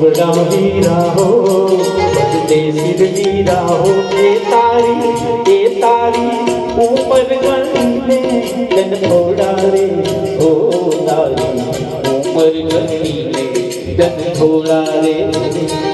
બડા હીરા હો બદલે સિરવીરા હો એ તારી એ તારી ઉપર ગણને તન થોડા રે ઓ તારી ઉપર ગણને તન થોડા રે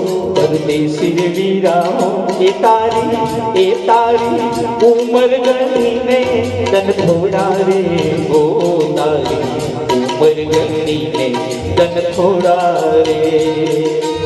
હા કે તો કે હારે કે તો શરમેથી ના તો તોડ્યો રે પરદેશી વીરા ને તારી હા તારી હા તારી ઉમર